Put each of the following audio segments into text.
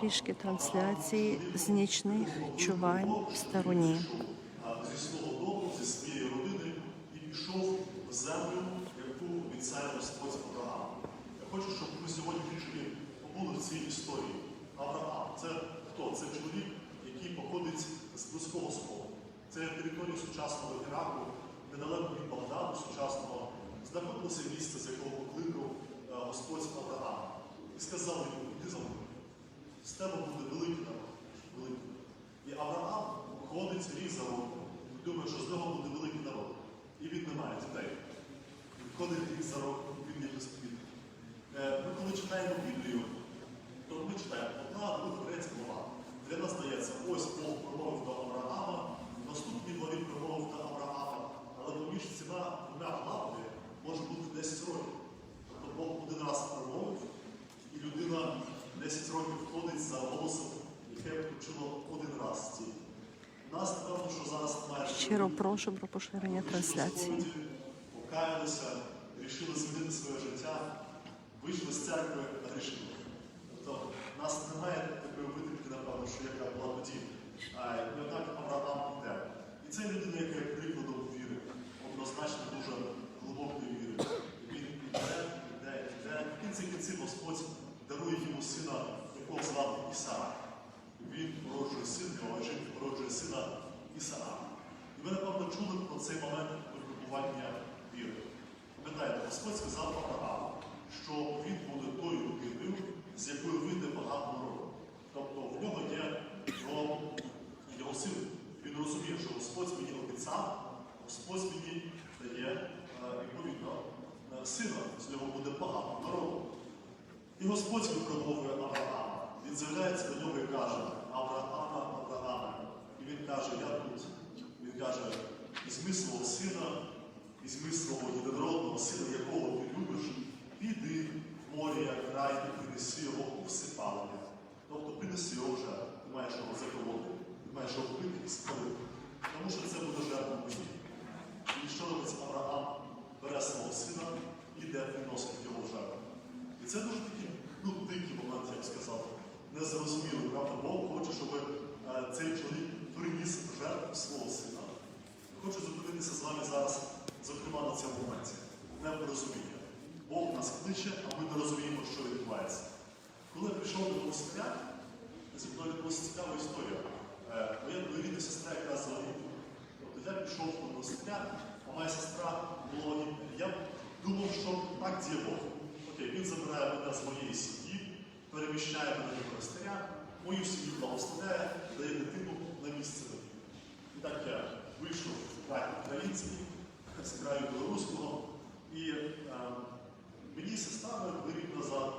Трішки трансляції з нічних чувань в стороні. зі свого дому, зі своєї родини і пішов в землю, яку обіцяє Господь Авраам. Я хочу, щоб ми сьогодні трішки побули в цій історії. Авраам це хто? Це чоловік, який походить з Близького Сходу. Це територія сучасного Іраку, недалеко від Багдаду сучасного, знаходилося місце, з якого покликав е, Господь Авраам. І сказав йому, іди за мною. З тебе буде великий народ. Великий. І Авраам ходить рік за роком, і думає, що з нього буде великий народ. І він не має дітей. Він ходить рік за роком, він є безплідний. Е, Ми коли читаємо Біблію, то ми читаємо одна, друга, третя глава. Для нас здається, ось Бог промовив до Авраама, в наступній главі промовив до Авраама, але поміж цими двома главами може бути 10 років. Тобто Бог один раз промовив, і людина 10 років ходить за голосом, яке почуло один раз тільки. Нас, напевно, що зараз немає. Щиро прошу про поширення трансляції. Люди покаялися, рішили змінити своє життя, вийшли з церкви, а грішили. Тобто в нас немає такої витримки, напевно, що яка була тоді. А і отак Авраам іде. І це людина, яка є прикладом віри, однозначно дуже глибокої віри. І Він іде, іде, іде. В кінці кінців Господь дарує йому сина, якого звати Ісаак. Він породжує сина, його жінка породжує сина Ісаака. І ви, напевно, чули про цей момент випробування віри. Пам'ятаєте, Господь сказав Аврааму, що він буде тою людиною, з якою вийде багато народу. Тобто в нього є його, його син. Він розуміє, що Господь мені обіцяв, Господь мені дає е, відповідно е, сина, з нього буде багато народу. І Господь випробовує Авраама. Він з'являється до нього і каже, Авраама, Авраама. І він каже, я тут. Він каже, візьми свого сина, візьми свого єдинородного сина, якого ти любиш, піди в море, край і принеси його у всипалення. Тобто принеси його вже, ти маєш його заколоти, ти маєш його вбити і спалити. Тому що це буде жертва мені. І що робить Авраам? Бере свого сина, іде приносить його в жертву. І це дуже такий ну, дикий момент, я б сказав. Незрозумілий, правда, Бог хоче, щоб е, цей чоловік приніс жертву свого сина. Хочу зупинитися з вами зараз, зокрема, на цьому моменті. Непорозуміння. Бог нас кличе, а ми не розуміємо, що відбувається. Коли я прийшов до монастиря, зі мною відбулася цікава історія. Е, Моя двоюрідна сестра якраз завагітніла. Тобто я пішов до монастиря, а моя сестра була. Я думав, що так діє Бог. Окей, він забирає мене з моєї сім'ї, переміщає мене до монастиря, мою сім'ю благословляє, дає дитину на місце мені. І так я вийшов в край український, з білоруського, і е, мені сестра вирівна за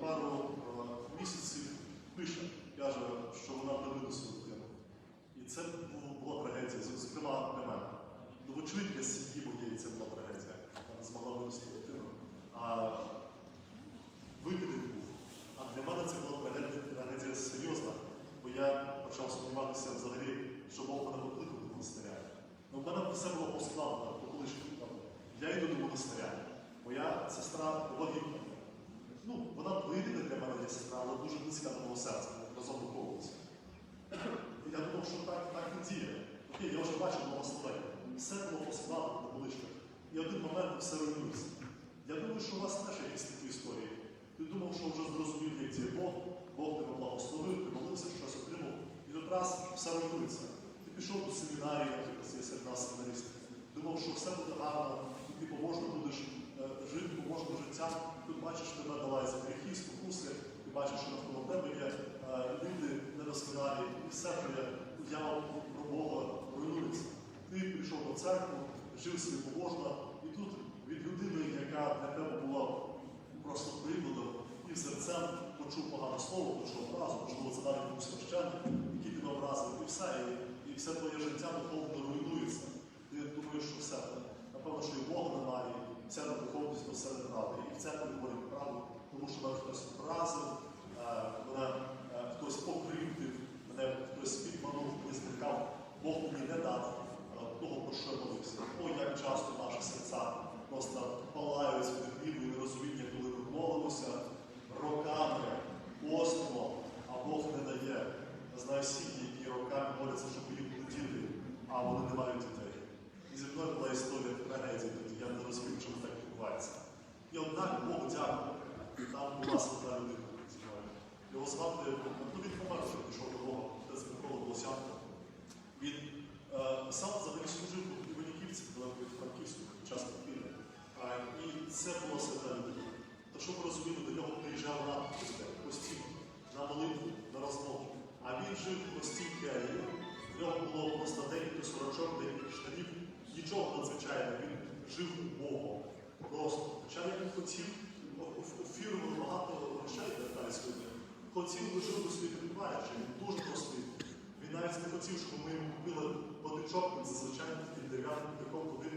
пару е, місяців пише, каже, що вона не свою дитину. І це бу- була трагедія, зокрема для мене. Ну, вочевидь, для сім'ї моєї це була трагедія. Вона змогла виносити дитину. А викидик був. А для мене це була трагедія, трагедія серйозна, бо я почав сумніватися взагалі, що Бог мене покликав до монастиря. Ну, в мене все було поскладено, по колишньому. Там. Я йду до монастиря. Моя сестра вагітна. Ну, вона двоєрідна для мене є сестра, але дуже близька до мого серця, ми разом виховувалися. І я думав, що так, так не діє. Окей, я вже бачив благословення. Все було поскладено на колишньому. І в один момент все руйнується. Я думаю, що у вас теж є якісь такі історії. Ти думав, що вже зрозумів, як діє Бог, Бог тебе благословив, ти молився, щось отримав, і тут раз все руйнується. Ти пішов до семінарії, наприклад, є серед нас семінаристів, думав, що все буде гарно, і ти поможно будеш е, жити поможним життям. Тут бачиш, тебе долають за гріхи, спокуси, ти бачиш, що навколо тебе є е, люди недосконалі, і все вже уява про Бога руйнується. Ти прийшов до церкви, жив собі побожно, і тут від людини, яка для тебе була просто прикладом і серцем почув погане слово, почув образу, можливо, це навіть був священник, який тебе образив, і все, і, і все твоє життя духовно руйнується. Ти думаєш, що все. Напевно, що і Бог немає, і вся духовність до себе правди. І в церкві говорять правду, тому що мене хтось образив, е, мене е, хтось покривдив, мене хтось підманув, хтось зникав. Бог мені не дав того, про що я молився. Нічого надзвичайного, він жив Богом. Просто. Хоча він хотів, фірму багато грошей далі сьогодні. Хотів би жив би собі підбуваючи, він дуже простий. Він навіть не хотів, щоб ми йому купили потичок, він зазвичай таким дерев'яним піком туди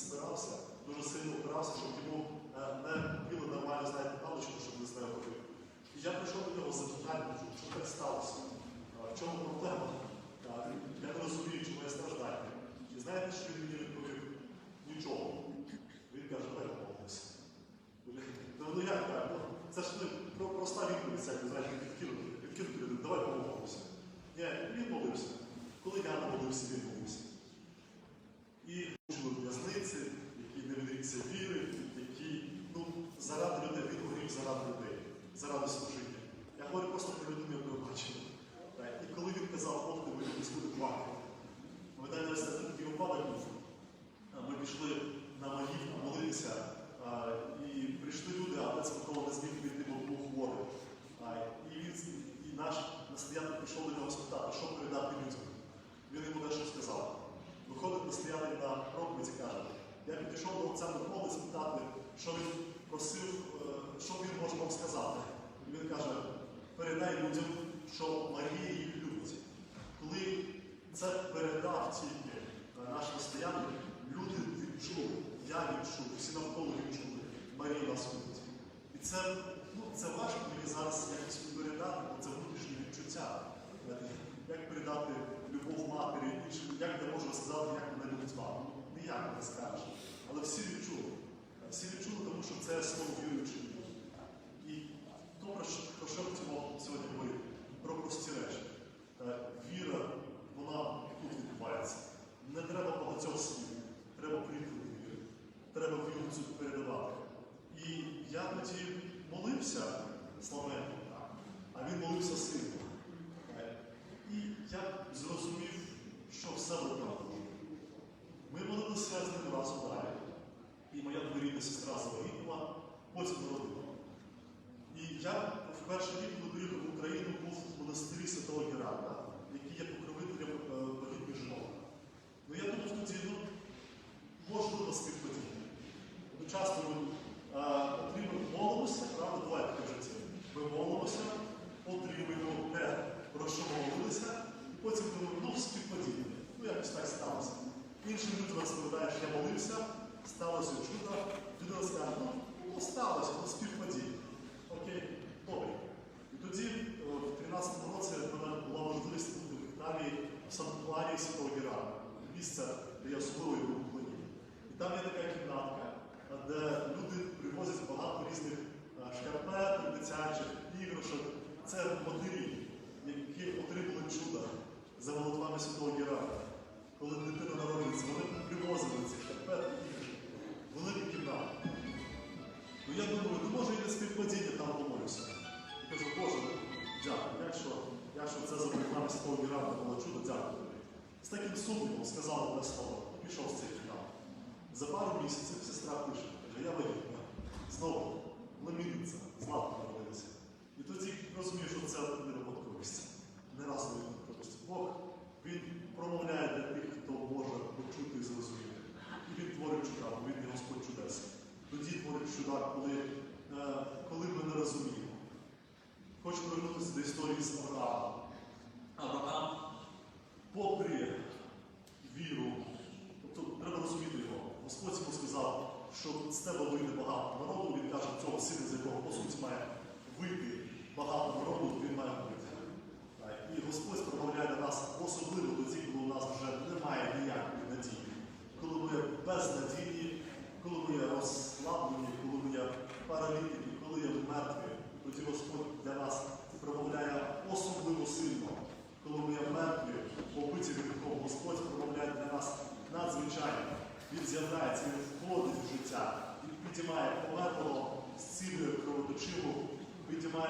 спирався, дуже сильно опирався, щоб йому е, не купили нормально, знаєте, паличку, щоб не з нею ходив. І я прийшов до нього з запитанням, що так сталося? В чому проблема? Я не розумію, чому я страждаю. І знаєте, що він мені? Нічого. Він каже, давай помовився. Ну, ну як так? Ну, це ж не про- проста відповідь, це, знаєш, знаєте, підкинути, людину, давай помолимося. Ні, він молився. Коли я не молився, він молився. І жили в в'язниці, які не відрікся віри, які ну, заради людей, він горів заради людей, заради служіння. Я говорю просто про людину, яку я бачив. Так, І коли він казав, Бог ти мені буде плакати. Ми далі ось такий випадок був. А, Ми пішли на Магівку молитися, а, і прийшли люди, а отець Микола не зміг піти, бо був хворий. А, І він і наш настоятель прийшов до нього спитати, що передати людям. Він йому дещо сказав. Виходить настоятель на проповідь і каже, я підійшов до отця Миколи спитати, що він просив, е, що він може вам сказати. І він каже, передай людям, що Марія їх любить. Коли це передав тільки наш настоятель, люди відчули, я відчув, всі навколо відчули, Марія нас любить. І це, ну, це важко мені зараз якось передати, бо це внутрішнє відчуття. Як передати любов матері як я можу сказати, як вона любить маму? Ніяк не скажеш. Але всі відчули. Всі відчули, тому що це слово віруючи про що, хотімо сьогодні говорити, про прості речі. Е, Віра, вона тут відбувається. Не треба багатьох слів, треба приклади віри. Треба віру цю передавати. І я тоді молився славенно, а він молився сильно. Е, І я зрозумів, що все виправдано. Ми молилися з ним разом далі. І моя дворідна сестра завагітніла, потім народила. І я в перший рік, коли приїхав в Україну, був в монастирі Святого Герарда, який є покровителем е, вагітних жінок. Ну я думав тоді, ну, можливо, співпадіння. Ми часто ми, е, отримуємо, молимося, правда, буває таке в житті. Ми молимося, отримуємо те, про що молилися, і потім думаємо, ну, співпадіння. Ну, якось так сталося. Іншим людям розповідає, що я молився, сталося чудо, людина скаже, ну, ну сталося, ну співпадіння. Окей, добре. І тоді, е, в 13-му році, в мене була можливість бути в Італії в санктуарії Святого Герана, місце, де я особливо його поклонів. І там є така кімнатка, е, де люди привозять багато різних е, шкарпеток, дитячих, іграшок. Це матері, які отримали чудо за молитвами Святого Герана. Коли дитина народиться, вони привозили ці шкарпетки, іграшки. Велика кімната. Ну я думаю, ну не співпадіння там помолюся. І кажу, Боже, дякую, якщо, якщо це за молитвами Святого Герана було чудо, дякую тобі. З таким сумнівом сказав одне слово, пішов з цих кімнат. За пару місяців сестра пише, каже, я вагітна. Знову племінниця, златка народилася. І тоді розумію, що це не випадковість. Не раз не випадковість. Бог, він промовляє для тих, хто може почути і зрозуміти. І він творить чуда, він є Господь чудес. Тоді творить чуда, коли, коли ми не розуміємо. Хочу повернутися до історії з Авраамом. Авраам, попри віру, тобто треба розуміти його. Господь йому сказав, що з тебе вийде багато народу. Він каже, цього сина, з якого по суті має вийти багато народу, він має вийти. І Господь промовляє до нас особливо тоді, коли у нас вже немає ніякої надії. Коли ми безнадійні, коли ми є розслаблені, коли ми є паралітики, коли є мертві, тоді Господь для нас промовляє особливо сильно. Коли ми є мертві, побиті гріхом, Господь промовляє для нас надзвичайно. Він з'являється, він входить в життя, він підіймає померлого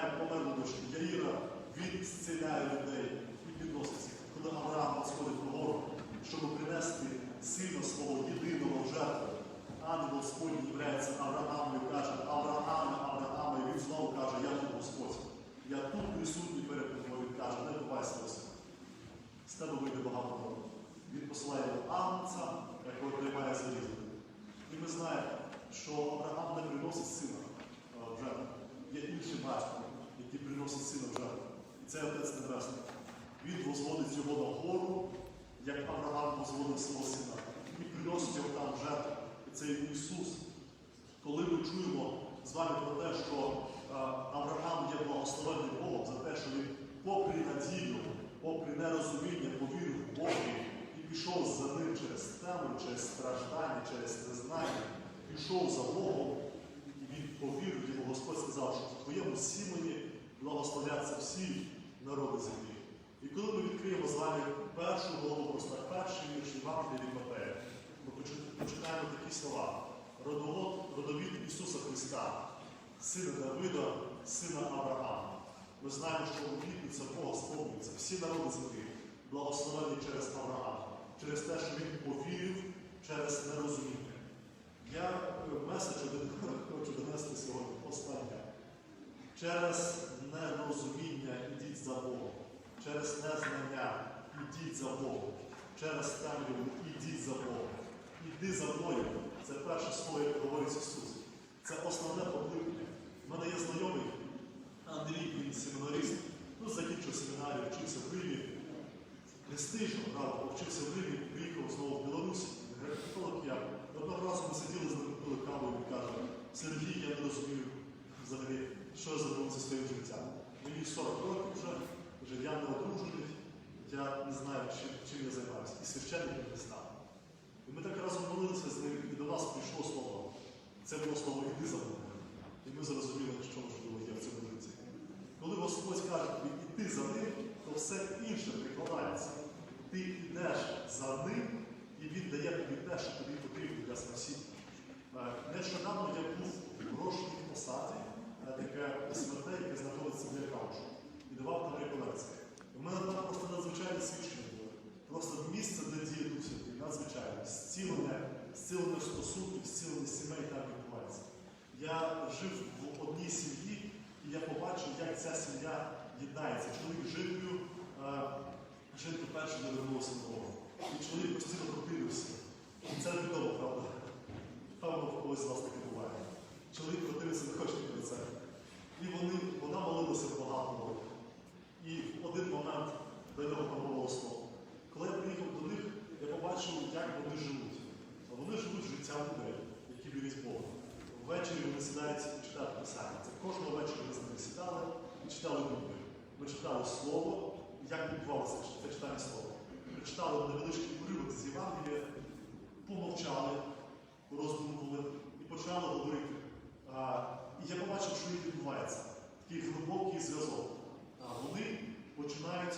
як померла дочка Яїра, він зціляє людей і підноситься. Коли Авраам сходить вгору, щоб принести сина свого єдиного в жертву, ангел Господній являється Аврааму і каже, Аврааме, Аврааме, і він знову каже, я тут Господь. Я тут присутній перед тобою, він каже, не бувайся ось. З тебе вийде багато народу. Він посилає його агнця, якого приймає залізо. І ми знаємо, що Авраам не приносить сина е, в жертву. Є інші батьки, які приносять сина в жертву. І це Отець Небесний. Він возводить його на гору, як Авраам возводив свого сина. І приносить його там в жертву. І це Ісус. Коли ми чуємо з вами про те, що е, Авраам є благословенним Богом за те, що він попри надію, попри нерозуміння, повірив в Бога і пішов за ним через тему, через страждання, через незнання, пішов за Богом, і він повірив, йому Господь сказав, що в твоєму сімені благословляться всі народи землі. І коли ми відкриємо з вами першу голову, просто перший вірш Євангелія від Матея, ми почитаємо такі слова. Родовод, родовід Ісуса Христа, сина Давида, сина Авраама. Ми знаємо, що обітниця Бога сповнюється. Всі народи землі благословені через Авраама, через те, що він повірив через нерозуміння. Я меседж один хочу донести сьогодні останнє. Через нерозуміння ідіть за Богом, через незнання ідіть за Богом, через темряву ідіть за Богом. Іди за мною. Це перше слово, яке говорить Ісус. Це основне покликання. У мене є знайомий Андрій, він семінарист. Ну, закінчив семінарію, вчився в Римі. Престижно, правда, вчився в Римі, приїхав знову в Білорусь, греко-католик я. Одного разу ми сиділи з ним, каву, він каже, Сергій, я не розумію взагалі, що я зробив зі своїм життям. Мені 40 років вже, вже я не одружений, я не знаю, чим, чим я займаюся. І священником не став. І ми так разом молилися з ним, і до нас прийшло слово. Це було слово «іди за мною». І ми зрозуміли, що можливо є в цьому житті. Коли Господь каже тобі іди за ним, то все інше прикладається. Ти йдеш за ним, і він дає тобі те, що тобі потрібно для спасіння. Е, Нещодавно я був в грошній посаді, е, таке СМТ, яке знаходиться біля Каушу, і давав там реколекції. У мене там просто надзвичайне свідчення було. Просто місце, де діє Дух Святий, надзвичайне. Зцілення, зцілення стосунків, зцілення сімей там відбувається. Я жив в одній сім'ї, і я побачив, як ця сім'я єднається. Чоловік жінкою, е, жінка перша не вернулася додому. І починають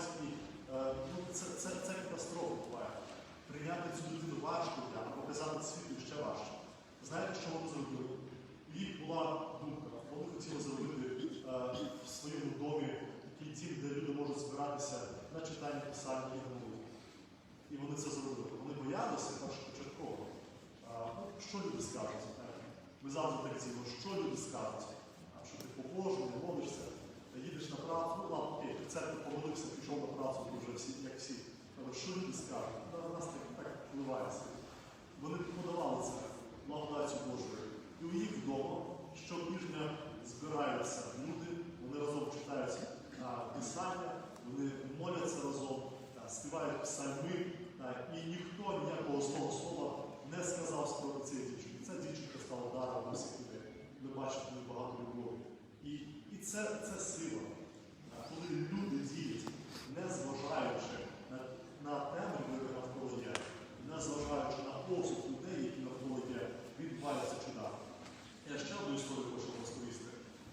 дітей ховають, і е, ну, це, це, це катастрофа буває. Прийняти цю людину важко, а показати світу ще важче. Знаєте, що вони зробили? Їх була думка, вони хотіли зробити е, в своєму домі такий дім, де люди можуть збиратися на читання писання і на. І вони це зробили. Вони боялися першопочатково. Ну, що люди скажуть? Ми завжди так діємо, що люди скажуть? Що ти побожий, не молишся, їдеш на працю, ну ладно, окей, в церкві помолився, пішов на працю, вже всі, як всі. Але скажуть? Ну, У нас так, впливається. Вони подавали це благодаттю Божою. І у їх вдома щотижня збираються люди, вони разом читають писання, вони моляться разом. співають псальми, і ніхто ніякого злого слова не сказав проти цієї дівчинки. Ця дівчинка стала даром на людей. Ми бачимо багато любові. І це, це сила. Коли люди діють, не зважаючи на, на темряву, яка навколо є, не зважаючи на осуд людей, які навколо є, відбуваються чуда. Я ще одну історію хочу розповісти.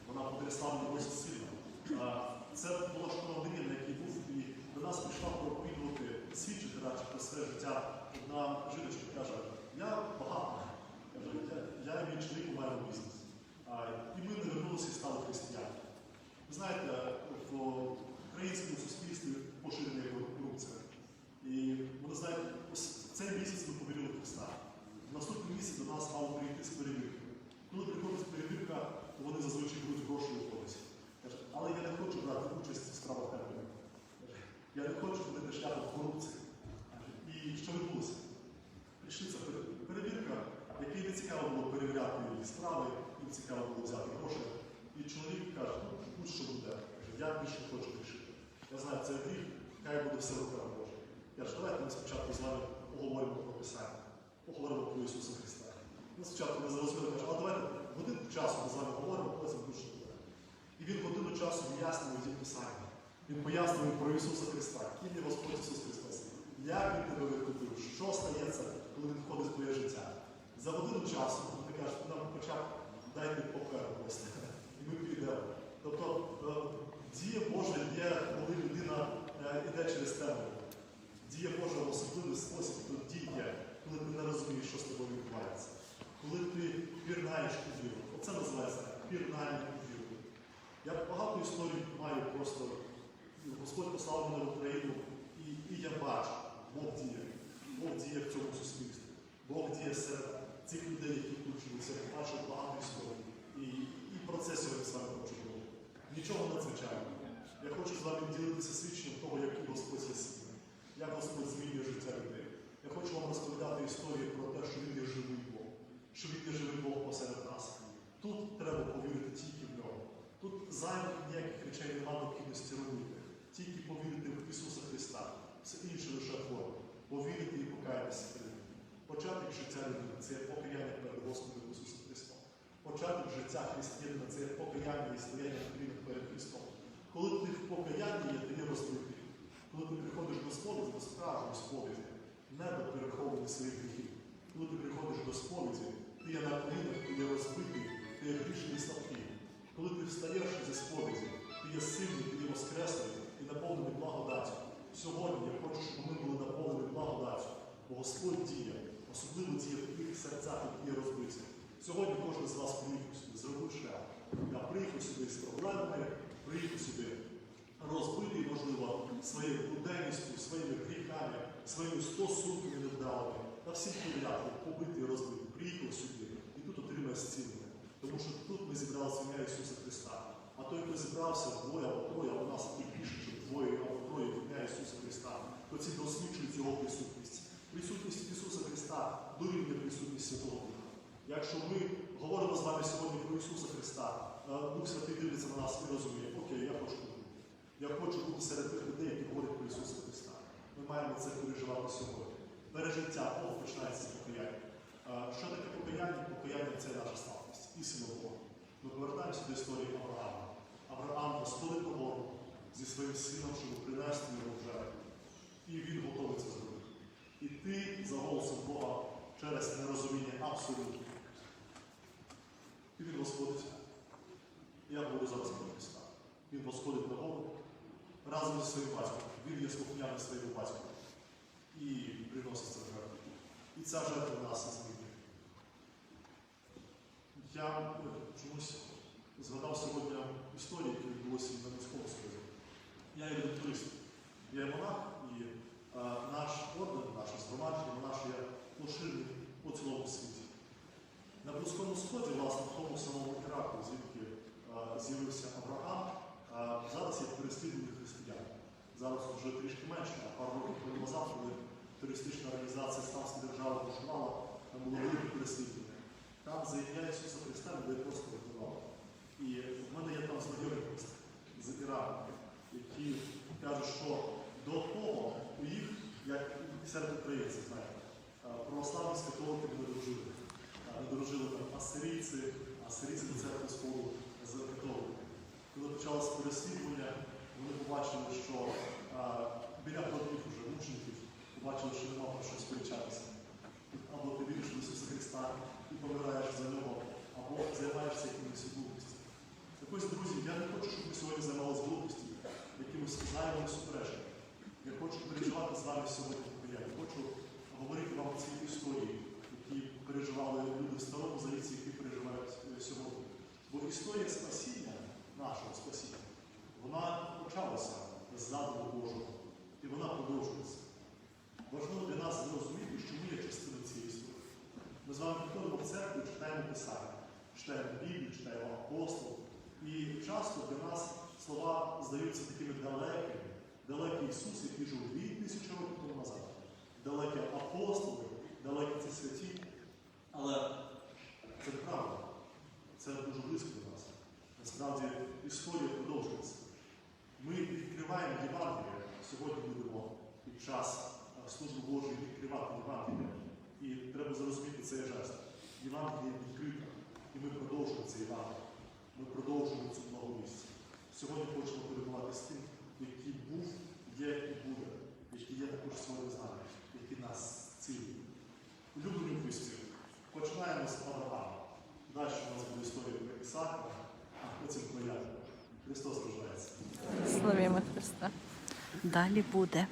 Вона потрясла мене досить сильно. Це була школа Лині, на якій був, і до нас прийшла проповідувати, свідчити радше про своє життя. Одна жіночка каже, я багата. Каже, я, я і мій чоловік маємо бізнес. А, І ми не вернулися і стали християнами. Ви знаєте, в українському суспільстві поширена є корупція. І вони знають, ось цей місяць ми повірили в Христа. В наступний місяць до нас мало прийти з перевіркою. Коли приходить перевірка, то вони зазвичай беруть гроші у когось. Каже, але я не хочу брати участь в справах темряви. Каже, Я не хочу ходити шляхом корупції. Каже, І що відбулося? Прийшли ця пере- перевірка, якій не цікаво було перевіряти її справи, їм цікаво було взяти гроші. І чоловік каже, ну будь-що буде. Каже, я більше не хочу рішити. Я знаю, це гріх, хай буде все в руках Божих. Я ж давайте ми спочатку з вами поговоримо про Писання, поговоримо Ісуса Христа. Ми спочатку не зарозуміли, каже, але давайте годину часу ми з вами говоримо, потім будь-що буде. І він годину часу вияснює ті Писання. Він пояснює про Ісуса Христа, ким є Господь Ісус Христос, як Він тебе викупив, що стається, коли Він входить в твоє життя. За годину часу вони кажуть, нам хоча дайте паперу просто, і ми підемо. Тобто е, дія Божа є, коли людина е, іде через темряву. Дія Божа в особливий спосіб тут діє, коли ти не розумієш, що з тобою відбувається. Коли ти пірнаєш у віру. Оце називається пірнання у віру. Я багато історій маю просто. Господь послав мене в Україну, і, і я бачу, Бог діє. Бог діє в цьому суспільстві. Бог діє серед цих людей, які тут вчилися. Я бачу багато історій. І, і про це сьогодні з вами хочу говорити. Нічого надзвичайного. Я хочу з вами ділитися свідченням того, який Господь є як Господь змінює життя людей. Я хочу вам розповідати історії про те, що Він є живий Бог, що Він є живий Бог посеред нас. Тут треба повірити тільки в нього. Тут зайвих ніяких речей немає необхідності робити. Тільки повірити в Ісуса Христа. Все інше лише форма. Повірити і покаятися перед Ним. Початок життя людини це покаяння перед Господом Ісусом Христом. Початок життя християнина це покаяння і стояння перед Христом. Коли ти в покаянні є, ти є розбитий. Коли ти приходиш до сповіді, до справжньої сповіді, не до переховування своїх гріхів. Коли ти приходиш до сповіді, ти є на колінах, ти є розбитий, ти є грішний слабкий. Коли ти встаєш зі сповіді, ти є сильний, ти є воскреслий і наповнений благодаттю. Сьогодні я хочу, щоб ми були наповнені благодаттю, бо Господь діє, особливо діє в тих серцях, які є розбиті. Сьогодні кожен з вас приїхав сюди, зробив шлях. Я приїхав сюди з проблемами, приїхав сюди розбитий, можливо, своєю буденністю, своїми гріхами, своїми стосунками невдалими. Та всі поляки, побиті, розбиті, приїхав сюди і тут отримає зцілення. Тому що тут ми зібралися ім'я Ісуса Христа. А той, хто зібрався двоє або троє, а у нас і більше, ніж двоє або троє в ім'я Ісуса Христа, то ці досвідчують його присутність. Присутність Ісуса Христа дорівнює присутність Святого Духа. Якщо ми говоримо з вами сьогодні про Ісуса Христа, е, Дух Святий дивиться на нас і розуміє, окей, я хочу. Я хочу бути серед тих людей, які говорять про Ісуса Христа. Ми маємо це переживати сьогодні. Пережиття Бог починається з покаяння. Що таке покаяння? Покаяння це наша слабкість, істина Бога. Ми повертаємося до історії Авраама. Авраам розходить на гору зі своїм сином, щоб принести його в жертву. І він готовий це зробити. І ти за голосом Бога через нерозуміння абсолютно. І він восходить. Я говорю зараз про Христа. Він восходить на гору разом зі своїм батьком. Він є слухняним своєму батьку. І приносить це жертву. І ця жертва нас змінює. Я е, чомусь згадав сьогодні історії, які відбулися на міському сході. Я є турист, я є монах, і е, наш орден, наше згромадження, наш є поширений по цілому світі. На Близькому Сході, власне, в тому самому Іраку, звідки е, з'явився Авраам, зараз є переслідувані християни. Зараз вже трішки менше, а пару років тому назад, коли туристична організація Ставська держава бушувала, там було велике переслідування. Там за Ісуса Христа людей просто вбивали. І в мене є там знайомі з Іраку, які кажуть, що до того у їх серед українців, знаєте. Е, Православні з католиками не дружили. Е, Не дружили там асирійці, асирійці до церкви сходу з католиками. Коли почалося переслідування, вони побачили, що біля плотів уже мучеників побачили, що нема про що сперечатися. Або ти віриш в Ісуса Христа і помираєш за нього, або займаєшся якимось глупостями. Так ось, друзі, я не хочу, щоб ми сьогодні займалися глупості, якимось зайвими суперечками. Я хочу переживати з вами сьогодні я хочу говорити вам ці історії, які переживали люди в старому завіті, які переживають е, сьогодні. Бо історія спасіння, нашого спасіння, вона почалася з задуму Божого, і вона продовжується. Важливо для нас зрозуміти, що ми є частиною цієї історії. Ми з вами приходимо в церкву, читаємо Писання, читаємо Біблію, читаємо апостол. І часто для нас слова здаються такими далекими. Далекий Ісус, який жив дві тисячі років тому назад. Далекі апостоли, далекі ці святі. Але це неправда. Це дуже близько до нас. Насправді історія продовжується. Ми відкриваємо Євангеліє. Сьогодні будемо під час е, служби Божої відкривати Євангеліє. І треба зрозуміти цей жест. Євангеліє відкрите. І ми продовжуємо це Євангеліє. Ми продовжуємо цю благовість. Сьогодні хочемо перебувати з тим, який був, є і буде, який є також сьогодні з нами, який нас цілює. Улюблені вистів. Починаємо з Авраама. Далі у нас буде історія про Ісаака, а потім про Якова. Христос рождається. Славімо Христа. Далі буде.